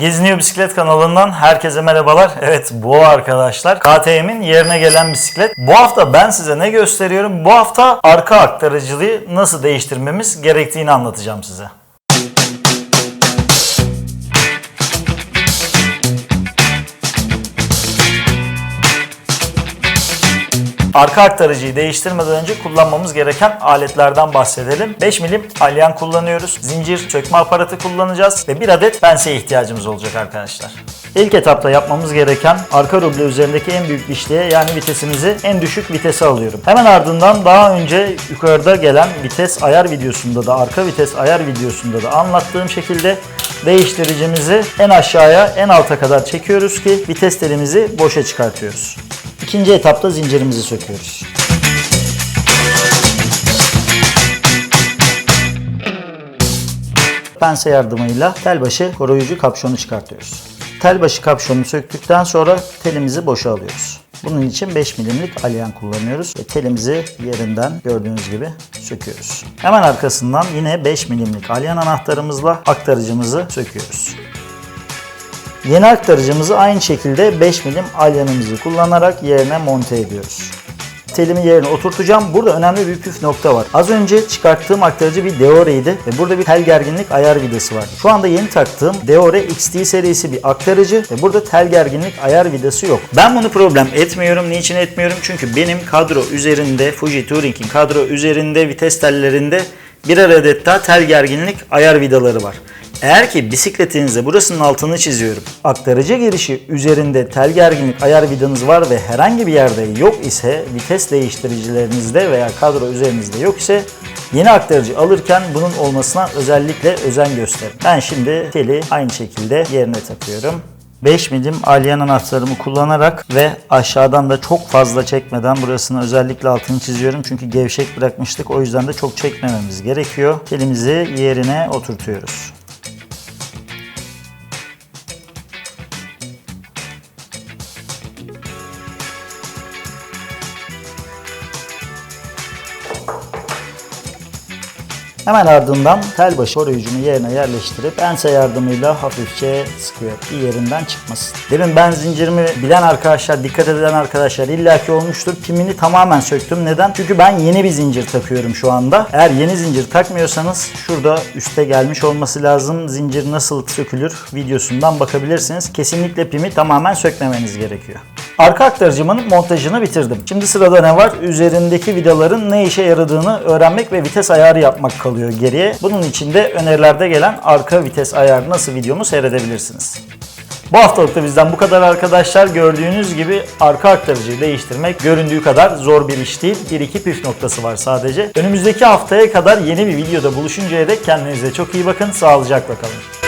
Geziniyor Bisiklet kanalından herkese merhabalar. Evet bu arkadaşlar. KTM'in yerine gelen bisiklet. Bu hafta ben size ne gösteriyorum? Bu hafta arka aktarıcılığı nasıl değiştirmemiz gerektiğini anlatacağım size. Arka aktarıcıyı değiştirmeden önce kullanmamız gereken aletlerden bahsedelim. 5 milim alyan kullanıyoruz. Zincir sökme aparatı kullanacağız ve bir adet penseye ihtiyacımız olacak arkadaşlar. İlk etapta yapmamız gereken arka ruble üzerindeki en büyük dişliğe yani vitesimizi en düşük vitese alıyorum. Hemen ardından daha önce yukarıda gelen vites ayar videosunda da arka vites ayar videosunda da anlattığım şekilde değiştiricimizi en aşağıya en alta kadar çekiyoruz ki vites telimizi boşa çıkartıyoruz. İkinci etapta zincirimizi söküyoruz. Pense yardımıyla tel başı koruyucu kapşonu çıkartıyoruz. Tel başı kapşonunu söktükten sonra telimizi boşa alıyoruz. Bunun için 5 milimlik alyan kullanıyoruz ve telimizi yerinden gördüğünüz gibi söküyoruz. Hemen arkasından yine 5 milimlik alyan anahtarımızla aktarıcımızı söküyoruz. Yeni aktarıcımızı aynı şekilde 5 milim alyanımızı kullanarak yerine monte ediyoruz. Telimi yerine oturtacağım. Burada önemli bir püf nokta var. Az önce çıkarttığım aktarıcı bir Deore'ydi ve burada bir tel gerginlik ayar vidası var. Şu anda yeni taktığım Deore XT serisi bir aktarıcı ve burada tel gerginlik ayar vidası yok. Ben bunu problem etmiyorum. Niçin etmiyorum? Çünkü benim kadro üzerinde Fuji Touring'in kadro üzerinde vites tellerinde birer adet daha tel gerginlik ayar vidaları var. Eğer ki bisikletinizde burasının altını çiziyorum. Aktarıcı girişi üzerinde tel gerginlik ayar vidanız var ve herhangi bir yerde yok ise vites değiştiricilerinizde veya kadro üzerinizde yok ise yeni aktarıcı alırken bunun olmasına özellikle özen gösterin. Ben şimdi teli aynı şekilde yerine takıyorum. 5 milim alyan anahtarımı kullanarak ve aşağıdan da çok fazla çekmeden burasını özellikle altını çiziyorum. Çünkü gevşek bırakmıştık o yüzden de çok çekmememiz gerekiyor. Telimizi yerine oturtuyoruz. Hemen ardından tel başı koruyucumu yerine yerleştirip pense yardımıyla hafifçe sıkıyor ki yerinden çıkmasın. Demin ben zincirimi bilen arkadaşlar, dikkat eden arkadaşlar illaki olmuştur. Pimini tamamen söktüm. Neden? Çünkü ben yeni bir zincir takıyorum şu anda. Eğer yeni zincir takmıyorsanız şurada üste gelmiş olması lazım. Zincir nasıl sökülür videosundan bakabilirsiniz. Kesinlikle pimi tamamen sökmemeniz gerekiyor. Arka aktarıcımın montajını bitirdim. Şimdi sırada ne var? Üzerindeki vidaların ne işe yaradığını öğrenmek ve vites ayarı yapmak kalıyor geriye. Bunun için de önerilerde gelen arka vites ayarı nasıl videomu seyredebilirsiniz. Bu haftalık da bizden bu kadar arkadaşlar. Gördüğünüz gibi arka aktarıcıyı değiştirmek göründüğü kadar zor bir iş değil. Bir iki püf noktası var sadece. Önümüzdeki haftaya kadar yeni bir videoda buluşuncaya dek kendinize çok iyi bakın. Sağlıcakla kalın.